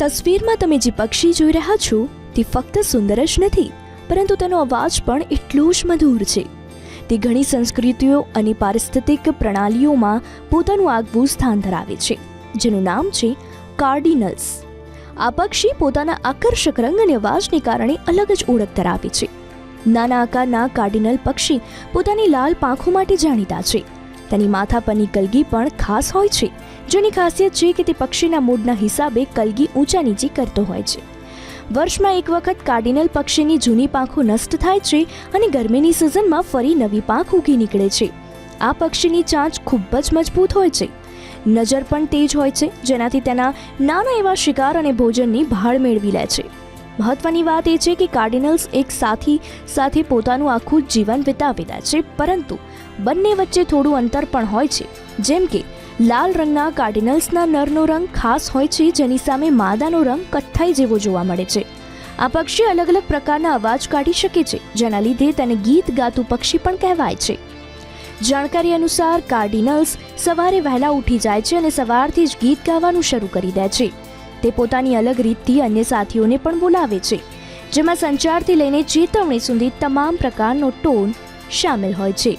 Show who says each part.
Speaker 1: તસવીરમાં તમે જે પક્ષી જોઈ રહ્યા છો, તે ફક્ત સુંદર જ નથી, પરંતુ તેનો અવાજ પણ એટલો જ મધુર છે. તે ઘણી સંસ્કૃતિઓ અને પારિસ્થિતિક પ્રણાલીઓમાં પોતાનું આગવું સ્થાન ધરાવે છે, જેનું નામ છે કાર્ડિનલ્સ. આ પક્ષી પોતાના આકર્ષક રંગ અને અવાજને કારણે અલગ જ ઓળખ ધરાવે છે. નાના આકારના કાર્ડિનલ પક્ષી પોતાની લાલ પાંખો માટે જાણીતા છે તેની માથા પરની કલગી પણ ખાસ હોય છે. જેની ખાસિયત છે કે તે પક્ષીના મૂડના હિસાબે કલગી ઊંચા નીચી કરતો હોય છે. વર્ષમાં એક વખત કાર્ડિનલ પક્ષીની જૂની પાંખો નષ્ટ થાય છે અને ગરમીની સિઝનમાં ફરી નવી પાંખ ઉગી નીકળે છે. આ પક્ષીની ચાંચ ખૂબ જ મજબૂત હોય છે. નજર પણ તેજ હોય છે, જેનાથી તેના નાના એવા શિકાર અને ભોજનની ભાળ મેળવી લે છે. મહત્વની વાત એ છે કે કાર્ડિનલ્સ એક સાથી સાથે પોતાનું આખું જીવન વિતાવેલા છે, પરંતુ બંને વચ્ચે થોડું અંતર પણ હોય છે. જેમ કે, લાલ રંગના કાર્ડિનલ્સના નરનો રંગ ખાસ હોય છે, જેની સામે માદાનો રંગ કથ્થાઈ જેવો જોવા મળે છે. આ પક્ષી અલગ અલગ પ્રકારના અવાજ કાઢી શકે છે, જેના લીધે તેને ગીત ગાતું પક્ષી પણ કહેવાય છે. જાણકારી અનુસાર કાર્ડિનલ્સ સવારે વહેલા ઉઠી જાય છે અને સવારથી જ ગીત ગાવાનું શરૂ કરી દે છે. તે પોતાની અલગ રીતથી અન્ય સાથીઓને પણ બોલાવે છે, જેમાં સંચારથી લઈને ચેતવણી સુધી તમામ પ્રકારનો ટોન શામેલ હોય છે.